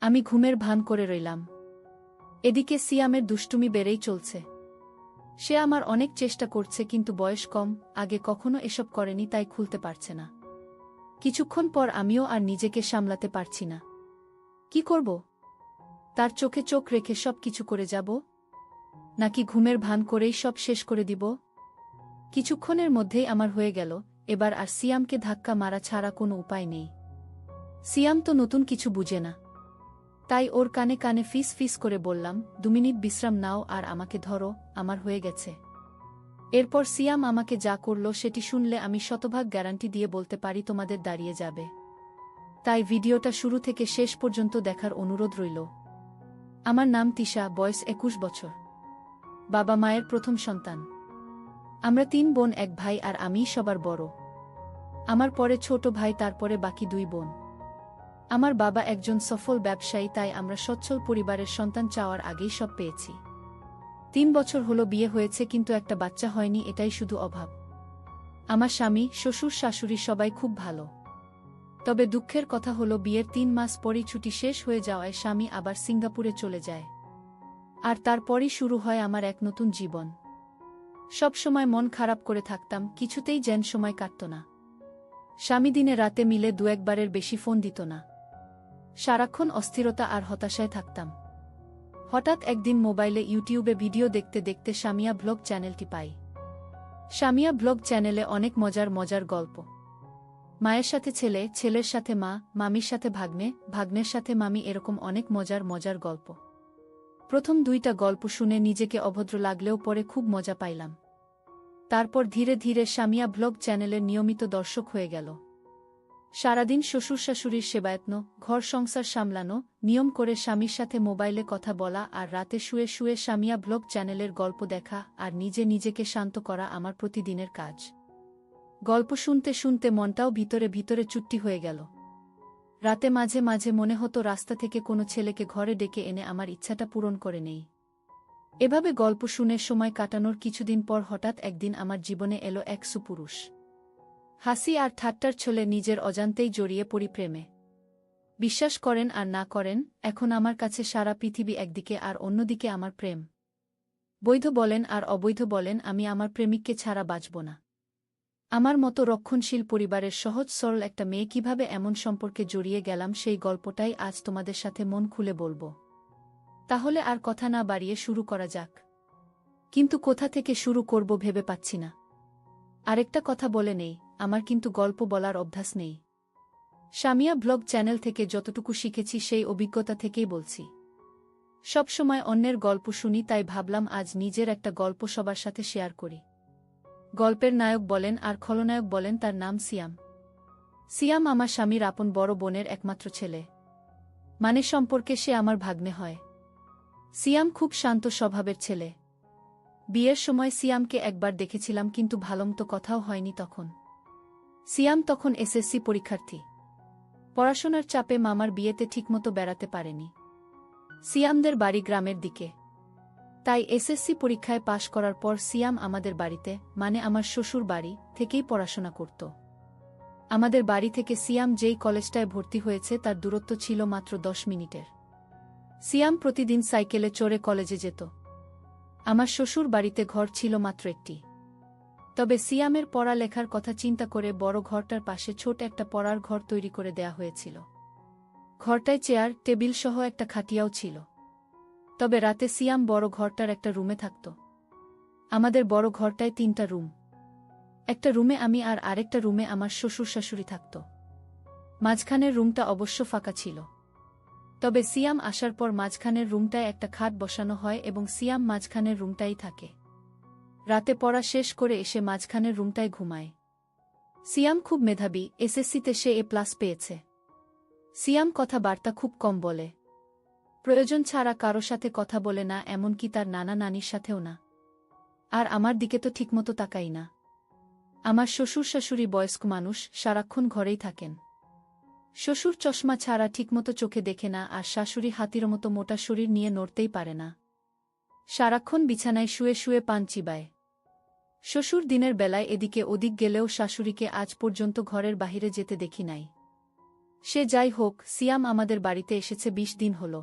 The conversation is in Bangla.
আমি ঘুমের ভান করে রইলাম। এদিকে সিয়ামের দুষ্টুমি বেড়েই চলছে। সে আমার অনেক চেষ্টা করছে কিন্তু বয়স কম, আগে কখনো এসব করেনি তাই খুলতে পারছে না। কিছুক্ষণ পর আমিও আর নিজেকে সামলাতে পারছি না। কি করব? তার চোখে চোখ রেখে সব কিছু করে যাব? নাকি ঘুমের ভান করেই সব শেষ করে দিব? কিছুক্ষণের মধ্যেই আমার হয়ে গেল, এবার আর সিয়ামকে ধাক্কা মারা ছাড়া কোনো উপায় নেই। সিয়াম তো নতুন কিছু বুঝে না। তাই ওর কানে কানে ফিস ফিস করে বললাম, দু মিনিট বিশ্রাম নাও আর আমাকে ধরো, আমার হয়ে গেছে। এরপর সিয়াম আমাকে যা করল সেটি শুনলে আমি শতভাগ গ্যারান্টি দিয়ে বলতে পারি তোমাদের দাঁড়িয়ে যাবে। তাই ভিডিওটা শুরু থেকে শেষ পর্যন্ত দেখার অনুরোধ রইল। আমার নাম তিশা, বয়স একুশ বছর। বাবা মায়ের প্রথম সন্তান। আমরা তিন বোন, এক ভাই আর আমিই সবার বড়। আমার পরে ছোট ভাই, তারপরে বাকি দুই বোন। আমার বাবা একজন সফল ব্যবসায়ী, তাই আমরা সচ্ছল পরিবারের সন্তান চাওয়ার আগেই সব পেয়েছি। তিন বছর হলো বিয়ে হয়েছে, কিন্তু একটা বাচ্চা হয়নি, এটাই শুধু অভাব। আমার স্বামী, শ্বশুর, শাশুড়ি সবাই খুব ভালো। তবে দুঃখের কথা হলো, বিয়ের তিন মাস পরই ছুটি শেষ হয়ে যাওয়ায় স্বামী আবার সিঙ্গাপুরে চলে যায়। আর তারপরই শুরু হয় আমার এক নতুন জীবন। সব সময় মন খারাপ করে থাকতাম, কিছুতেই যেন সময় কাটত না। স্বামী দিনে রাতে মিলে দু একবারের বেশি ফোন দিত না। সারাক্ষণ অস্থিরতা আর হতাশায় থাকতাম। হঠাৎ একদিন মোবাইলে ইউটিউবে ভিডিও দেখতে দেখতে সামিয়া ব্লগ চ্যানেলটি পাই। সামিয়া ব্লগ চ্যানেলে অনেক মজার মজার গল্প। মায়ের সাথে ছেলে, ছেলের সাথে মা, মামির সাথে ভাগ্নে, ভাগ্নের সাথে মামি এরকম অনেক মজার মজার গল্প। প্রথম দুইটা গল্প শুনে নিজেকে অভদ্র লাগলেও পরে খুব মজা পাইলাম। তারপর ধীরে ধীরে সামিয়া ব্লগ চ্যানেলের নিয়মিত দর্শক হয়ে গেল। সারাদিন শ্বশুর শাশুড়ির সেবায়ত্ন, ঘর সংসার সামলানো, নিয়ম করে স্বামীর সাথে মোবাইলে কথা বলা আর রাতে শুয়ে শুয়ে স্বামিয়া ব্লগ চ্যানেলের গল্প দেখা আর নিজে নিজেকে শান্ত করা আমার প্রতিদিনের কাজ। গল্প শুনতে শুনতে মনটাও ভিতরে ভিতরে চুট্টি হয়ে গেল। রাতে মাঝে মাঝে মনে হতো রাস্তা থেকে কোনো ছেলেকে ঘরে ডেকে এনে আমার ইচ্ছাটা পূরণ করে নেই। এভাবে গল্প শুনে সময় কাটানোর কিছুদিন পর হঠাৎ একদিন আমার জীবনে এলো এক সুপুরুষ। হাসি আর ঠাট্টার ছলে নিজের অজান্তেই জড়িয়ে পড়ি প্রেমে। বিশ্বাস করেন আর না করেন, এখন আমার কাছে সারা পৃথিবী একদিকে আর অন্যদিকে আমার প্রেম। বৈধ বলেন আর অবৈধ বলেন, আমি আমার প্রেমিককে ছাড়া বাঁচব না। আমার মতো রক্ষণশীল পরিবারের সহজ সরল একটা মেয়ে কীভাবে এমন সম্পর্কে জড়িয়ে গেলাম সেই গল্পটাই আজ তোমাদের সাথে মন খুলে বলব। তাহলে আর কথা না বাড়িয়ে শুরু করা যাক। কিন্তু কোথা থেকে শুরু করব ভেবে পাচ্ছি না। আরেকটা কথা বলে নেই আমার কিন্তু গল্প বলার অভ্যাস নেই। সামিয়া ব্লগ চ্যানেল থেকে যতটুকু শিখেছি সেই অভিজ্ঞতা থেকেই বলছি। সবসময় অন্যের গল্প শুনি, তাই ভাবলাম আজ নিজের একটা গল্প সবার সাথে শেয়ার করি। গল্পের নায়ক বলেন আর খলনায়ক বলেন, তার নাম সিয়াম। সিয়াম আমার স্বামীর আপন বড় বোনের একমাত্র ছেলে। মানে সম্পর্কে সে আমার ভাগ্নে হয়। সিয়াম খুব শান্ত স্বভাবের ছেলে। বিয়ের সময় সিয়ামকে একবার দেখেছিলাম, কিন্তু ভালমতো কথাও হয়নি তখন। সিয়াম তখন এসএসসি পরীক্ষার্থী। পড়াশোনার চাপে মামার বিয়েতে ঠিকমতো বেড়াতে পারেনি। সিয়ামদের বাড়ি গ্রামের দিকে। তাই এসএসসি পরীক্ষায় পাশ করার পর সিয়াম আমাদের বাড়িতে মানে আমার শ্বশুর বাড়ি, থেকেই পড়াশোনা করত। আমাদের বাড়ি থেকে সিয়াম যেই কলেজটায় ভর্তি হয়েছে তার দূরত্ব ছিল মাত্র দশ মিনিটের। সিয়াম প্রতিদিন সাইকেলে চড়ে কলেজে যেত। আমার শ্বশুর বাড়িতে ঘর ছিল মাত্র একটি। তবে সিয়ামের পড়ালেখার কথা চিন্তা করে বড় ঘরটার পাশে ছোট একটা পড়ার ঘর তৈরি করে দেয়া হয়েছিল। ঘরটায় চেয়ার, টেবিল সহ একটা খাটিয়াও ছিল। তবে রাতে সিয়াম বড় ঘরটার একটা রুমে থাকত। আমাদের বড় ঘরটায় তিনটা রুম। একটা রুমে আমি আর আরেকটা রুমে আমার শ্বশুর শাশুড়ি থাকত। মাঝখানের রুমটা অবশ্য ফাঁকা ছিল। তবে সিয়াম আসার পর মাঝখানের রুমটায় একটা খাট বসানো হয় এবং সিয়াম মাঝখানের রুমটাই থাকে। রাতে পড়া শেষ করে এসে মাঝখানের রুমটায় ঘুমায়। সিয়াম খুব মেধাবী, এসএসসিতে সে এ প্লাস পেয়েছে। সিয়াম কথাবার্তা খুব কম বলে। প্রয়োজন ছাড়া কারও সাথে কথা বলে না, এমনকি তার নানা নানির সাথেও না। আর আমার দিকে তো ঠিকমতো তাকাই না। আমার শ্বশুর শাশুড়ি বয়স্ক মানুষ, সারাক্ষণ ঘরেই থাকেন। শ্বশুর চশমা ছাড়া ঠিকমতো চোখে দেখে না, আর শাশুড়ি হাতির মতো মোটা শরীর নিয়ে নড়তেই পারে না। সারাক্ষণ বিছানায় শুয়ে শুয়ে পান চিবায়। শ্বশুর দিনের বেলায় এদিকে ওদিক গেলেও শাশুড়িকে আজ পর্যন্ত ঘরের বাহিরে যেতে দেখি নাই। সে যাই হোক, সিয়াম আমাদের বাড়িতে এসেছে বিশ দিন হল।